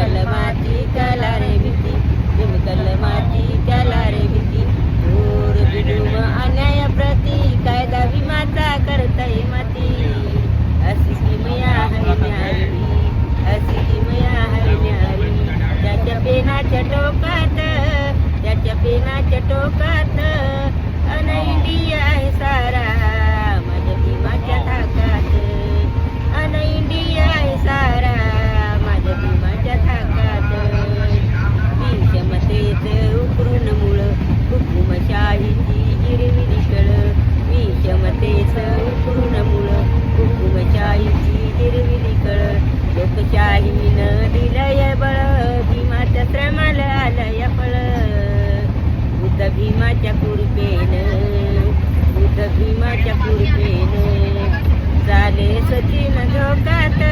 विमकल माती कला रे भीती विमकल माती Go Panthers!